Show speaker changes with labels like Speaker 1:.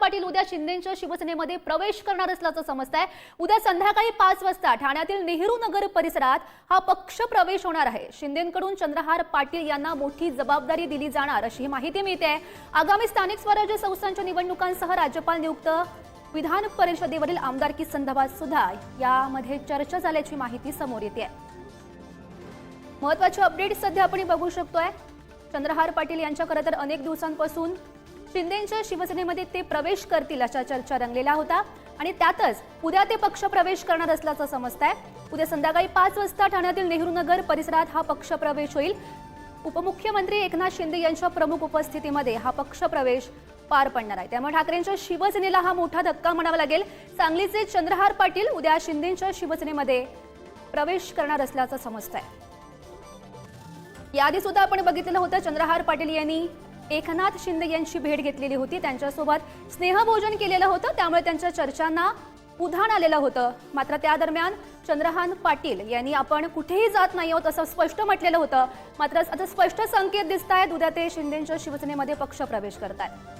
Speaker 1: पाटील उद्या शिंदेच्या शिवसेनेमध्ये प्रवेश करणार असल्याचं समजत आहे. उद्या संध्याकाळी पाच वाजता ठाण्यातील नेहरू नगर परिसरात हा पक्ष प्रवेश होणार आहे. शिंदेकडून चंद्रहार पाटील यांना मोठी जबाबदारी दिली जाणार अशी माहिती मिळते. आगामी स्थानिक स्वराज्य संस्थांच्या निवडणुकांसह राज्यपाल नियुक्त विधान परिषदेवरील आमदारकी संदर्भात सुद्धा यामध्ये चर्चा झाल्याची माहिती समोर येते. महत्त्वाचे अपडेट सध्या आपण बघू शकतोय. चंद्रहार पाटील यांच्या खरं तर अनेक दिवसांपासून शिंदेच्या शिवसेनेमध्ये ते प्रवेश करतील अशा चर्चा रंगलेला होता आणि त्यातच उद्या ते पक्ष प्रवेश करणार असल्याचं समजत आहे उद्या संध्याकाळी पाच वाजता ठाण्यातील नेहरू नगर परिसरात हा पक्ष प्रवेश होईल. उपमुख्यमंत्री एकनाथ शिंदे यांच्या प्रमुख उपस्थितीमध्ये हा पक्ष प्रवेश पार पडणार आहे. त्यामुळे ठाकरेंच्या शिवसेनेला हा मोठा धक्का म्हणावा लागेल. सांगलीचे चंद्रहार पाटील उद्या शिंदेच्या शिवसेनेमध्ये प्रवेश करणार असल्याचं समजत आहे याआधी सुद्धा आपण बघितलेलं होतं चंद्रहार पाटील यांनी एकनाथ शिंदे यांची भेट घेतलेली होती. त्यांच्यासोबत स्नेहभोजन केलेलं होतं. त्यामुळे त्यांच्या चर्चांना उधाण आलेलं होतं. मात्र त्या दरम्यान चंद्रहान पाटील यांनी आपण कुठेही जात नाही आहोत असं स्पष्ट म्हटलेलं होतं. मात्र आता स्पष्ट संकेत दिसत आहेत उद्या ते शिंदेच्या शिवसेनेमध्ये पक्ष प्रवेश करत आहेत